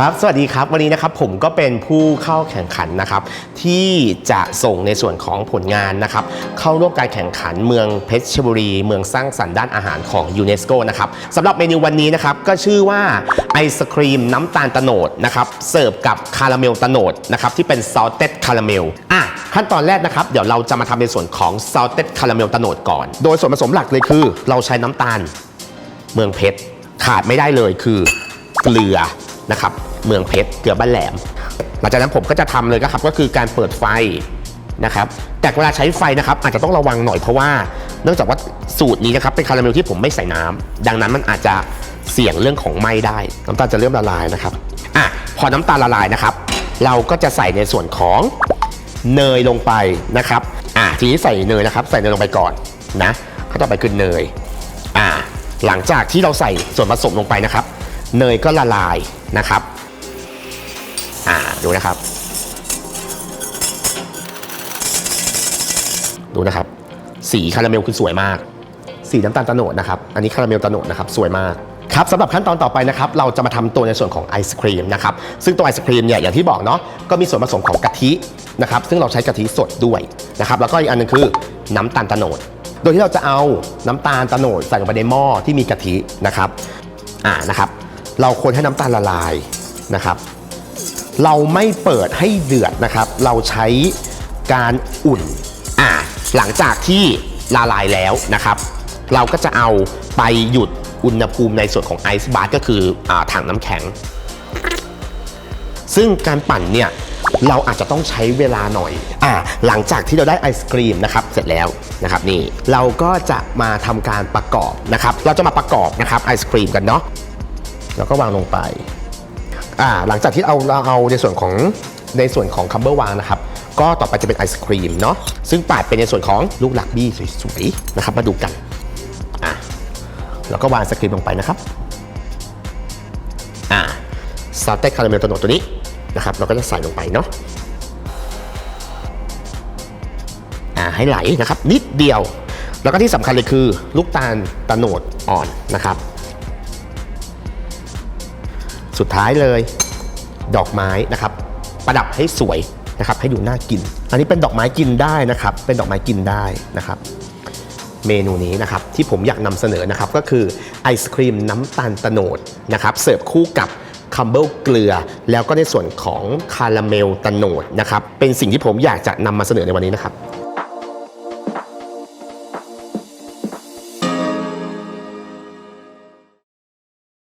ครับ สวัสดีครับ วันนี้นะครับผมก็เป็นผู้เข้าแข่งขันนะครับ ที่จะส่งในส่วนของผลงานนะครับ เข้าร่วมการแข่งขันเมืองเพชรบุรี เมืองสร้างสรรค์ด้านอาหารของยูเนสโกนะครับสำหรับเมนูวันนี้นะครับ ก็ชื่อว่าไอศครีมน้ำตาลตโนดนะครับ เสิร์ฟกับคาราเมลตโนดนะครับ ที่เป็น salted caramel อะขั้นตอนแรกนะครับ เดี๋ยวเราจะมาทำในส่วนของ salted caramel โตโนดก่อน โดยส่วนผสมหลักเลยคือ เราใช้น้ำตาลเมืองเพชรขาดไม่ได้เลยคือเกลือ นะครับเมืองเพชรเกือบ้านแหลม หลังจากนั้นผมก็จะทำเลยก็ครับก็คือการเปิดไฟนะครับแต่เวลาใช้ไฟนะครับอาจจะต้องระวังหน่อยเพราะว่าเนื่องจากว่าสูตรนี้นะครับเป็นคาราเมลที่ผมไม่ใส่น้ำดังนั้นมันอาจจะเสี่ยงเรื่องของไหม้ได้ น้ำตาลจะเริ่มละลายนะครับอะพอน้ำตาลละลายนะครับ เราก็จะใส่ในส่วนของเนยลงไปนะครับอะทีนี้ใส่เนยนะครับ ใส่เนยลงไปก่อนนะก็ต่อไปคือเนยอ่าหลังจากที่เราใส่ส่วนผสมลงไปนะครับ เนยก็ละลาย นะครับ อ่าดูนะครับ ดูนะครับ สีคาราเมลคือสวยมาก สีน้ำตาลโตโนดนะครับ อันนี้คาราเมลโตโนดนะครับสวยมากครับสำหรับขั้นตอนต่อไปนะครับเราจะมาทำตัวในส่วนของไอศครีมนะครับซึ่งตัวไอศครีมเนี่ยอย่างที่บอกเนาะก็มีส่วนผสมของกะทินะครับซึ่งเราใช้กะทิสดด้วยนะครับแล้วก็อีกอันหนึงคือน้ำตาลโตโนด โดยที่เราจะเอาน้ำตาลโตโนดใส่ลงไปในหม้อที่มีกะทินะครับอ่านะครับ เราคนให้น้ำตาลละลายนะครับ เราไม่เปิดให้เดือดนะครับ เราใช้การอุ่นอ่าหลังจากที่ละลายแล้วนะครับ เราก็จะเอาไปหยุดอุณหภูมิในส่วนของไอซ์บาร์ก็คืออถังน้ำแข็ง ซึ่งการปั่นเนี่ยเราอาจจะต้องใช้เวลาหน่อย อ่า หลังจากที่เราได้ไอศครีมนะครับ เสร็จแล้วนะครับนี่ เราก็จะมาทำการประกอบนะครับ เราจะมาประกอบนะครับไอศครีมกันเนาะ แล้วก็วางลงไปอ่าหลังจากที่เอาเราเอาในส่วนของในส่วนของคัมเบอร์วางนะครับ ก็ต่อไปจะเป็นไอศครีมเนาะซึ่งปาดเป็นในส่วนของลูกหลักบี้สวยๆนะครับมาดูกันอะแล้วก็วางไอศครีมลงไปนะครับอ่าซาเต้คาราเมลตัวโนดตัวนี้นะครับ เราก็จะใส่ลงไปเนาะอ่าให้ไหลนะครับ นิดเดียว แล้วก็ที่สำคัญเลยคือ ลูกตาลตะโนดอ่อนนะครับ สุดท้ายเลยดอกไม้นะครับ ประดับให้สวยนะครับให้ดูน่ากิน อันนี้เป็นดอกไม้กินได้นะครับ เป็นดอกไม้กินได้นะครับ เมนูนี้นะครับที่ผมอยากนำเสนอนะครับก็คือไอศครีมน้ำตาลตโนดนะครับเสิร์ฟคู่กับคัมเบิลเกลือ แล้วก็ในส่วนของคาราเมลตโนดนะครับเป็นสิ่งที่ผมอยากจะนำมาเสนอในวันนี้นะครับ